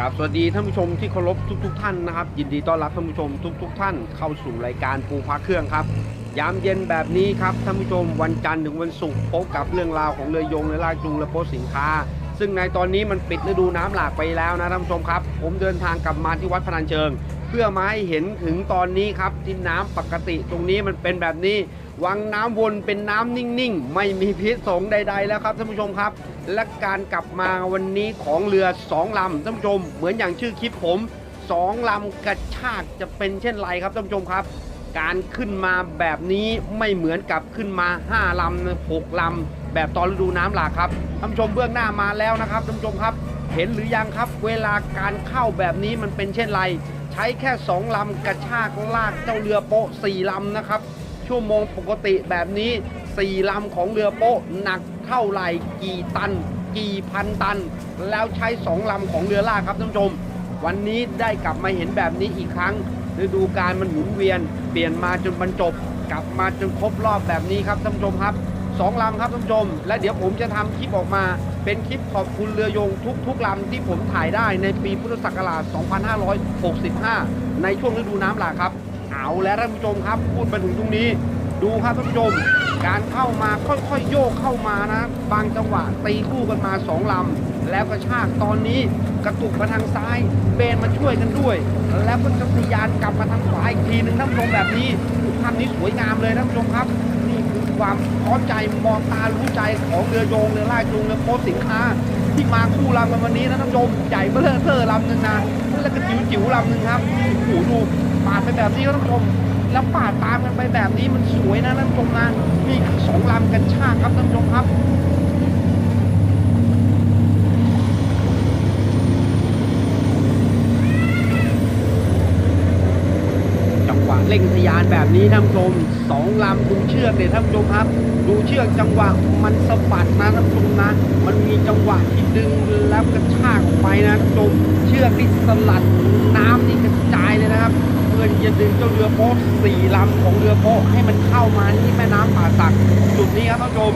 กับสวัสดีท่านผู้ชมที่เคารพทุกๆท่านนะครับ ยินดีต้อนรับท่านผู้ชมทุกๆท่านเข้าสู่รายการปูพระเครื่องครับ ยามเย็นแบบนี้ครับท่านผู้ชมวันจันทร์ถึงวันศุกร์พบกับเรื่องราวของเรือยงและลากจูงและโพสสินค้า ซึ่งในตอนนี้มันปิดฤดูน้ำหลากไปแล้วนะท่านผู้ชมครับ ผมเดินทางกลับมาที่วัดพนัญเชิง เพื่อมาให้เห็นถึงตอนนี้ครับที่น้ำปกติตรงนี้มันเป็นแบบนี้วังน้ำวนเป็นน้ำนิ่งๆ ไม่มีพิษสงใด ๆ แล้วครับท่านผู้ชมครับ และการกลับมาวันนี้ของเรือสองลำท่านผู้ชม เหมือนอย่างชื่อคลิปผมสองลำกระชากจะเป็นเช่นไรครับท่านผู้ชมครับ การขึ้นมาแบบนี้ไม่เหมือนกับขึ้นมา5ลำหกลำแบบตอนฤดูน้ำหลากครับท่านผู้ชมเบื้องหน้ามาแล้วนะครับท่านผู้ชมครับ เห็นหรือยังครับ เวลาการเข้าแบบนี้มันเป็นเช่นไร ใช้แค่2ลำกระชากลากเจ้าเรือโป๊ะ4ลำนะครับชั่วโมงปกติแบบนี้4ลำของเรือโป๊ะหนัก เท่าไหร่กี่ตัน กี่พันตัน แล้วใช้2ลำของเรือลากครับท่านผู้ชม วันนี้ได้กลับมาเห็นแบบนี้อีกครั้งฤดูการมันหมุนเวียน เปลี่ยนมาจนบรรจบ กลับมาจนครบรอบแบบนี้ครับท่านผู้ชมครับสองลำครับท่านผู้ชม และเดี๋ยวผมจะทำคลิปออกมา เป็นคลิปขอบคุณเรือยงทุกทุกๆลำที่ผมถ่ายได้ในปีพุทธศักราช 2565 ในช่วงฤดูน้ำหลากครับ เอาแล้วท่านผู้ชมครับ พูดมาถึงตรงนี้ ดูครับท่านผู้ชมการเข้ามาค่อยๆโยกเข้ามานะ บางจังหวะตีคู่กันมาสองลำแล้วกระชากตอนนี้กระตุกมาทางซ้าย เบนมาช่วยกันด้วย แล้วก็จะทะยานกลับมาทางขวาอีกทีหนึ่งท่านผู้ชมแบบนี้ภาพนี้สวยงามเลยท่านผู้ชมครับนี่คือความพร้อมใจมองตารู้ใจของเรือโยงเรือลากจูงเรือโพสสินค้าที่มาคู่ลำกันวันนี้นะท่านผู้ชมใหญ่เบ้อเทอลำหนึ่งนะแล้วก็จิ๋วจิ๋วๆลำหนึ่งครับโอ้โหดูปาดไปแบบนี้ครับท่านผู้ชม แล้วปาดตามกันไปแบบนี้มันสวยนะท่านผู้ชมนะนี่คือสองลำกันชากครับท่านผู้ชมครับจังหวะเร่งทยานแบบนี้ท่านผู้ชมสองลำดูเชือกเลยท่านผู้ชมครับ ดูเชือกจังหวะมันสะบัดนะท่านผู้ชมนะ มันมีจังหวะที่ดึงแล้วกระชากออกไปนะท่านผู้ชมเชือกนี่สลัดน้ำนี่กระจายเลยนะครับ พื่อที่จะดึงเจ้าเรือโป๊ะสี่ลำของเรือโป๊ะให้มันเข้ามาที่แม่น้ำป่าสักจุดนี้ครับท่านผู้ชม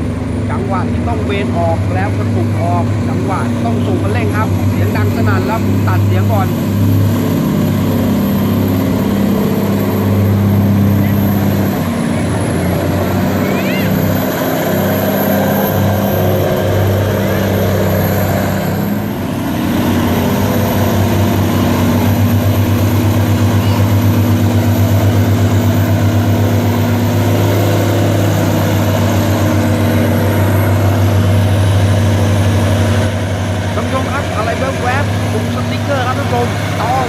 จังหวะที่ต้องเวนออกแล้วกระตุกออกจังหวะต้องสูงกันเร่งครับ เสียงดังสนั่นแล้วตัดเสียงก่อน มครับ อะไรแวบแวบๆปุ่มสติ๊กเกอร์ครับท่านผู้ชมตอง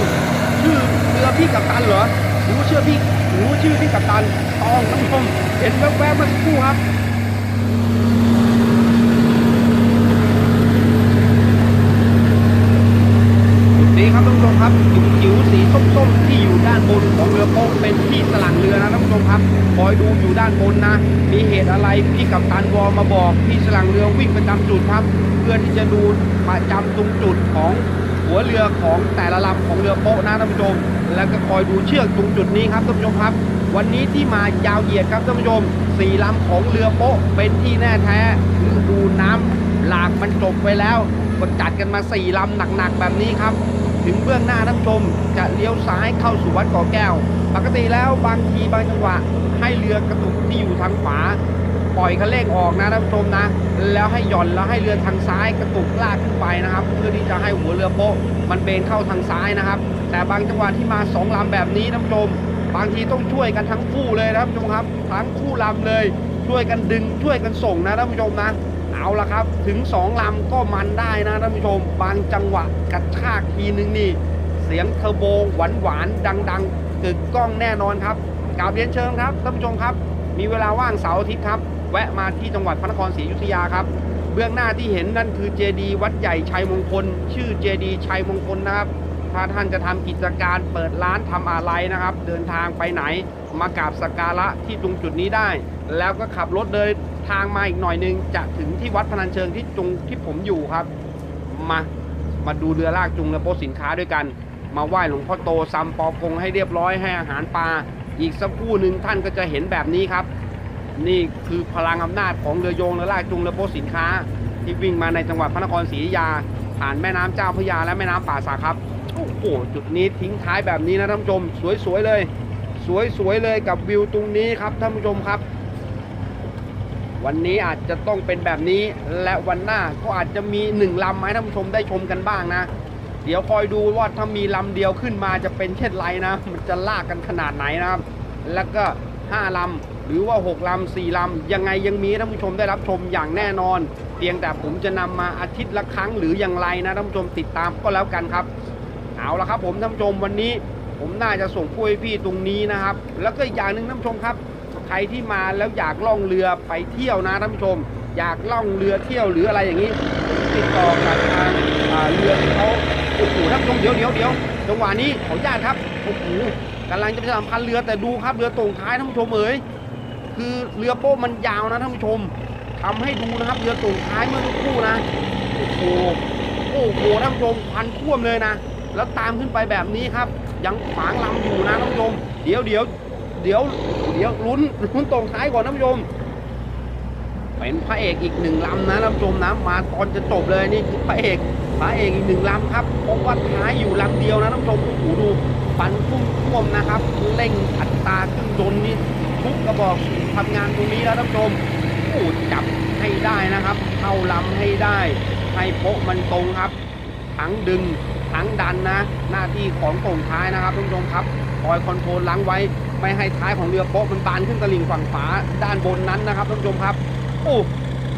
ชื่อเรือพี่กับตันเหรอหรือว่าชื่อพี่หรือว่าชื่อพี่กับตันตองท่านผู้ชมเห็นแวบแวบเมื่อสักครู่ครับนี้ครับท่านผู้ชมครับจิ๋วสีส้ม บนของเรือโป๊ะเป็นที่สลังเรือนะท่านผู้ชมครับคอยดูอยู่ด้านบนนะ มีเหตุอะไรพี่กัปตันวอมาบอกพี่สลังเรือวิ่งประจำจุดครับ เพื่อที่จะดูประจำตรงจุดของหัวเรือของแต่ละลำของเรือโป๊ะนะท่านผู้ชม แล้วก็คอยดูเชือกตรงจุดนี้ครับท่านผู้ชมครับ วันนี้ที่มายาวเหยียดครับท่านผู้ชมสี่ลำของเรือโป๊ะเป็นที่แน่แท้ฤดูน้ำหลากมันจบไปแล้วก็จัดกันมาสี่ลำหนักๆแบบนี้ครับ ถึงเบื้องหน้าท่านชม จะเลี้ยวซ้ายเข้าสู่วัดก่อแก้ว ปกติแล้วบางทีบางจังหวะให้เรือกระตุกที่อยู่ทางขวาปล่อยคันเร่งออกนะท่านผู้ชมนะ แล้วให้หย่อนแล้วให้เรือทางซ้ายกระตุกลากขึ้นไปนะครับ เพื่อที่จะให้หัวเรือโป๊ะมันเบนเข้าทางซ้ายนะครับ แต่บางจังหวะที่มาสองลำแบบนี้ท่านผู้ชมบางทีต้องช่วยกันทั้งคู่เลยนะท่านผู้ชมครับทั้งคู่ลำเลย ช่วยกันดึงช่วยกันส่งนะท่านผู้ชมนะ เอาละครับ ถึงสองลำก็มันได้นะท่านผู้ชม บางจังหวะกระชากทีนึงนี่ เสียงเทอร์โบหวานหวานดังๆกึกก้องแน่นอนครับกราบเรียนเชิญครับท่านผู้ชมครับ มีเวลาว่างเสาร์อาทิตย์ครับ แวะมาที่จังหวัดพระนครศรีอยุธยาครับ เบื้องหน้าที่เห็นนั่นคือเจดีย์วัดใหญ่ชัยมงคล ชื่อเจดีย์ชัยมงคลนะครับ ถ้าท่านจะทำกิจการเปิดร้านทำอะไรนะครับ เดินทางไปไหนมากราบสักการะที่ตรงจุดนี้ได้ แล้วก็ขับรถเดินทางมาอีกหน่อยหนึงจะถึงที่วัดพนัญเชิงที่ตรงที่ผมอยู่ครับ มามาดูเรือลากจูงเรือโป๊สินค้าด้วยกัน มาไหว้หลวงพ่อโตซัมปอกงให้เรียบร้อยให้อาหารปลาอีกสักครู่หนึ่งท่านก็จะเห็นแบบนี้ครับ นี่คือพลังอำนาจของเรือโยงเรือลากจูงเรือโป๊สินค้า ที่วิ่งมาในจังหวัดพระนครศรีอยุธยาผ่านแม่น้ำเจ้าพระยาและแม่น้ำป่าสักครับ โอ้จุดนี้ทิ้งท้ายแบบนี้นะท่านผู้ชม สวยๆเลย สวยๆเลยกับวิวตรงนี้ครับท่านผู้ชมครับ วันนี้อาจจะต้องเป็นแบบนี้ และวันหน้าก็อาจจะมีหนึ่งลำให้ท่านผู้ชมได้ชมกันบ้างนะ เดี๋ยวคอยดูว่าถ้ามีลำเดียวขึ้นมาจะเป็นเช่นไรนะ มันจะลากกันขนาดไหนนะครับ แล้วก็5ลำหรือว่า6ลำ4ลำยังไงยังมีท่านผู้ชมได้รับชมอย่างแน่นอน เพียงแต่ผมจะนำมาอาทิตย์ละครั้งหรืออย่างไรนะท่านผู้ชมติดตามก็แล้วกันครับ เอาละครับผมท่านผู้ชมวันนี้ผมน่าจะส่งผู้ให้พี่ตรงนี้นะครับ แล้วก็อีกอย่างหนึ่งท่านผู้ชมครับ ใครที่มาแล้วอยากล่องเรือไปเที่ยวนะท่านผู้ชม อยากล่องเรือเที่ยวหรืออะไรอย่างนี้ ติดต่อกับทางเรือที่เขาโอ้โหท่านผู้ชมเดี๋ยวเดี๋ยวเดี๋ยวจังหวะนี้ขออนุญาตครับโอ้โหกำลังจะไปสัมพันธ์เรือแต่ดูครับเรือตรงท้ายท่านผู้ชมเอ๋ยคือเรือโป๊ะมันยาวนะท่านผู้ชมทำให้ดูนะครับเรือตรงท้ายเมื่อสักครู่นะโอ้โหโอ้โหท่านผู้ชมพันท่วมเลยนะ แล้วตามขึ้นไปแบบนี้ครับ ยังขวางลำอยู่นะท่านผู้ชมเดี๋ยวเดี๋ยวเดี๋ยวเดี๋ยวลุ้นลุ้นตรงท้ายก่อนท่านผู้ชมเป็นพระเอกอีกหนึ่งลำนะท่านผู้ชมนะมาตอนจะจบเลยนี่คือพระเอกพระเอกอีกหนึ่งลำครับเพราะว่าท้ายอยู่ลำเดียวนะท่านผู้ชมโอ้โหดูฟันพุ่มท่วมนะครับเร่งอัตราเครื่องยนต์นี่ทุกกระบอกทำงานตรงนี้แล้วท่านผู้ชมโอ้จับให้ได้นะครับ เข้าลำให้ได้ให้โปะมันตรงครับ ทั้งดึง ทั้งดันนะ หน้าที่ของตรงท้ายนะครับท่านผู้ชมครับคอยคอนโทรลล้างไว้ ไม่ให้ท้ายของเรือโป๊ะมันบานขึ้นตลิ่งฝั่งฝาด้านบนนั้นนะครับท่านผู้ชมครับโอ้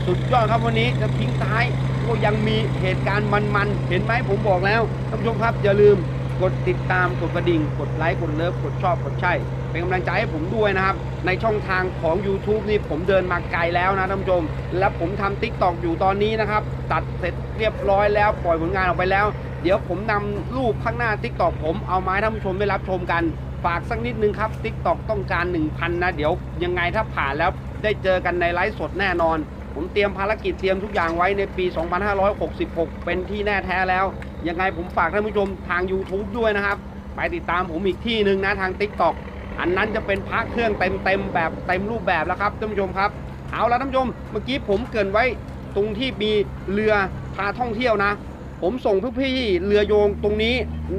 สุดยอดครับวันนี้จะทิ้งท้ายก็ยังมีเหตุการณ์มันๆเห็นไหมผมบอกแล้วท่านผู้ชมครับอย่าลืมกดติดตามกดกระดิ่ง กดไลค์กดเลิฟกดชอบกดใช่ เป็นกำลังใจให้ผมด้วยนะครับ ในช่องทางของ YouTube นี่ผมเดินมาไกลแล้วนะท่านผู้ชม และผมทำ t ิ k t o k อยู่ตอนนี้นะครับ ตัดเสร็จเรียบร้อยแล้ว ปล่อยผลงานออกไปแล้ว เดี๋ยวผมนำรูปข้างหน้า t ิ k t o k ผมเอามาให้ท่านผู้ชมได้รับชมกัน ฝากสักนิดนึงครับ t ิ k t o k ต้องการ 1,000 นะ เดี๋ยวยังไงถ้าผ่านแล้วได้เจอกันในไลฟ์สดแน่นอน ผมเตรียมภารกิจเตรียมทุกอย่างไว้ในปี 2566 เป็นที่แน่แท้แล้ว ยังไงผมฝากท่านผู้ชมทาง YouTube ด้วยนะครับ ไปติดตามผมอีกที่หนึ่งนะทาง TikTok อันนั้นจะเป็นพักเครื่องเต็มๆแบบเต็มรูปแบบแล้วครับท่านผู้ชมครับ เอาละท่านผู้ชม เมื่อกี้ผมเกินไว้ตรงที่มีเรือพาท่องเที่ยวนะ ผมส่งพี่ๆเรือโยงตรงนี้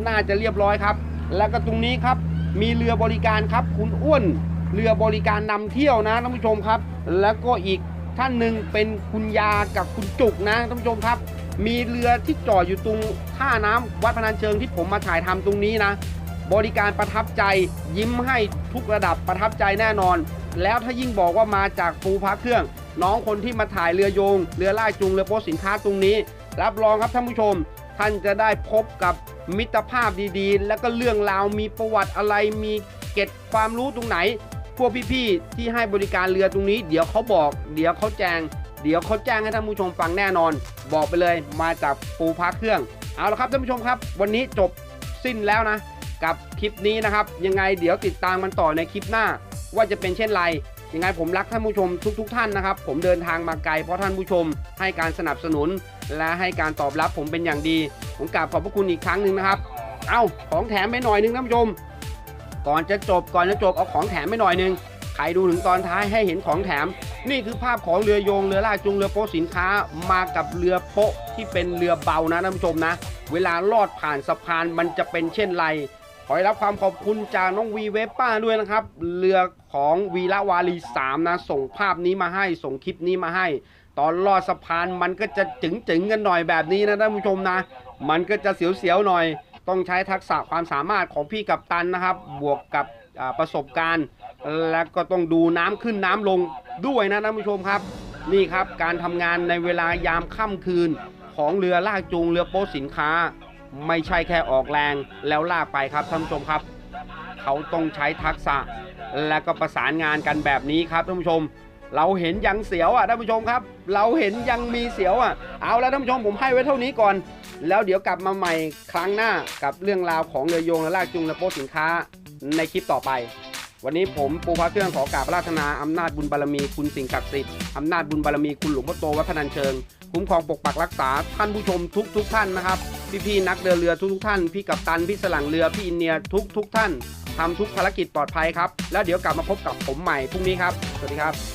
น่าจะเรียบร้อยครับ แล้วก็ตรงนี้ครับมีเรือบริการครับ คุณอ้วนเรือบริการนำเที่ยวนะท่านผู้ชมครับ แล้วก็อีกท่านหนึ่งเป็นคุณยากับคุณจุกนะท่านผู้ชมครับ มีเรือที่จอดอยู่ตรงท่าน้ำวัดพนัญเชิงที่ผมมาถ่ายทำตรงนี้นะ บริการประทับใจยิ้มให้ทุกระดับประทับใจแน่นอน แล้วถ้ายิ่งบอกว่ามาจากปูพักเครื่อง น้องคนที่มาถ่ายเรือโยง เรือล่าจูงเรือโป๊สินค้าตรงนี้ รับรองครับท่านผู้ชม ท่านจะได้พบกับมิตรภาพดีๆ แล้วก็เรื่องราวมีประวัติอะไรมีเก็ดความรู้ตรงไหน พวกพี่ๆที่ให้บริการเรือตรงนี้ เดี๋ยวเขาบอก เดี๋ยวเขาแจ้งเดี๋ยวเขาแจ้งให้ท่านผู้ชมฟังแน่นอน บอกไปเลยมาจากปูพักเครื่อง เอาละครับท่านผู้ชมครับ วันนี้จบสิ้นแล้วนะ กับคลิปนี้นะครับ ยังไงเดี๋ยวติดตามมันต่อในคลิปหน้า ว่าจะเป็นเช่นไร ยังไงผมรักท่านผู้ชมทุกๆท่านนะครับ ผมเดินทางมาไกลเพราะท่านผู้ชมให้การสนับสนุน และให้การตอบรับผมเป็นอย่างดี ผมกราบขอบพระคุณอีกครั้งหนึ่งนะครับ เอาของแถมไปหน่อยหนึงท่านผู้ชม ก่อนจะจบก่อนจะจบเอาของแถมไปหน่อยหนึงใครดูถึงตอนท้ายให้เห็นของแถม นี่คือภาพของเรือโยงเรือลากจูงเรือโป๊สินค้ามากับเรือโป๊ที่เป็นเรือเบานะท่านผู้ชมนะ เวลาลอดผ่านสะพานมันจะเป็นเช่นไร ขอให้รับความขอบคุณจากน้องวีเวป้าด้วยนะครับ เรือของวีละวารี3นะ ส่งภาพนี้มาให้ ส่งคลิปนี้มาให้ ตอนลอดสะพานมันก็จะจึงๆกันหน่อยแบบนี้นะท่านผู้ชมนะ มันก็จะเสียวๆหน่อย ต้องใช้ทักษะความสามารถของพี่กัปตันนะครับ บวกกับประสบการณ์ แล้วก็ต้องดูน้ำขึ้นน้ำลงด้วยนะท่านผู้ชมครับ นี่ครับการทำงานในเวลายามค่ำคืน ของเรือลากจูงเรือโป๊สินค้า ไม่ใช่แค่ออกแรงแล้วลากไปครับท่านผู้ชมครับ เขาต้องใช้ทักษะ และก็ประสานงานกันแบบนี้ครับท่านผู้ชม เราเห็นยังเสียวอะท่านผู้ชมครับ เราเห็นยังมีเสียวอะ เอาแล้วท่านผู้ชมผมให้ไว้เท่านี้ก่อน แล้วเดี๋ยวกลับมาใหม่ครั้งหน้ากับเรื่องราวของเรือโยงและลากจูงและโป๊สินค้าในคลิปต่อไปวันนี้ผมปูพระเครื่องขอกราบราธนาอำนาจบุญบารมีคุณสิ่งศักดิ์สิทธิ์อำนาจบุญบารมีคุณหลวงพ่อโตวัดพนัญเชิง คุ้มครองปกปักรักษาท่านผู้ชมทุกทุกท่านนะครับ พี่ๆนักเดินเรือทุกทุกๆท่าน พี่กัปตัน พี่สลังเรือ พี่อินเนียทุกทุกๆท่านทำทุกภารกิจปลอดภัยครับ แล้วเดี๋ยวกลับมาพบกับผมใหม่พรุ่งนี้ครับ สวัสดีครับ